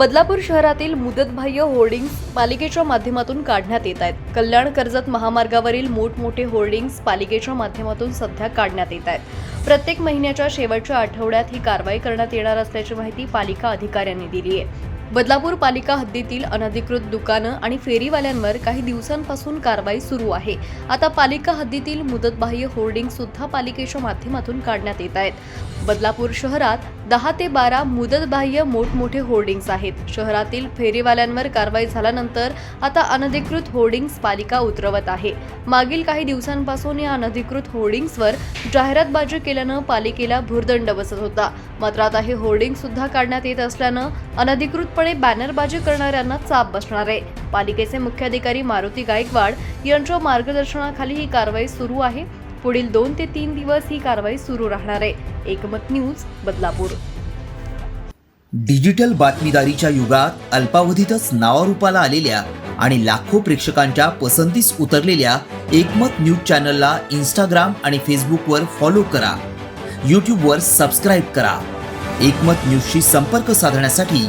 बदलापूर शहरातील मुदतबाह्य होर्डिंग्ज पालिकेच्या माध्यमातून काढण्यात येत आहेत. कल्याण कर्जत महामार्गावरील मोठमोठे होर्डिंग्ज पालिकेच्या माध्यमातून सध्या काढण्यात येत आहेत. प्रत्येक महिन्याच्या शेवटच्या आठवड्यात ही कारवाई करण्यात येणार असल्याची माहिती पालिका अधिकाऱ्यांनी दिली आहे. बदलापूर पालिका हद्दीतील अनधिकृत दुकानं आणि फेरीवाल्यांवर काही दिवसांपासून कारवाई सुरू आहे. आता पालिका हद्दीतील मुदतबाह्य होर्डिंग सुद्धा पालिकेच्या माध्यमातून काढण्यात येत आहेत. बदलापूर शहरात दहा ते बारा मुदतबाह्य मोठमोठे होर्डिंग्स आहेत. शहरातील फेरीवाल्यांवर कारवाई झाल्यानंतर आता अनधिकृत होर्डिंग्स पालिका उतरवत आहे. मागील काही दिवसांपासून या अनधिकृत होर्डिंग्सवर जाहिरातबाजी केल्यानं पालिकेला भुर्दंड बसत होता. मात्र आता हे होर्डिंग सुद्धा काढण्यात येत असल्यानं अनधिकृत पूर्णपणे बॅनरबाजी करणाऱ्यांना चाप बसणार आहे. पालिकेचे मुख्याधिकारी मारुती गायकवाड यांच्या मार्गदर्शनाखाली ही कारवाई सुरू आहे. पुढील दोन ते तीन दिवस ही कारवाई सुरू राहणार आहे. एकमत न्यूज बदलापूर. डिजिटल बातमीदारीच्या युगात अल्पावधीतच नावारूपाला आलेल्या आणि लाखो प्रेक्षकांच्या पसंतीस उतरलेल्या एकमत न्यूज चॅनलला इंस्टाग्राम आणि फेसबुकवर फॉलो करा. यूट्यूबवर सबस्क्राईब करा. एकमत न्यूजशी संपर्क साधण्यासाठी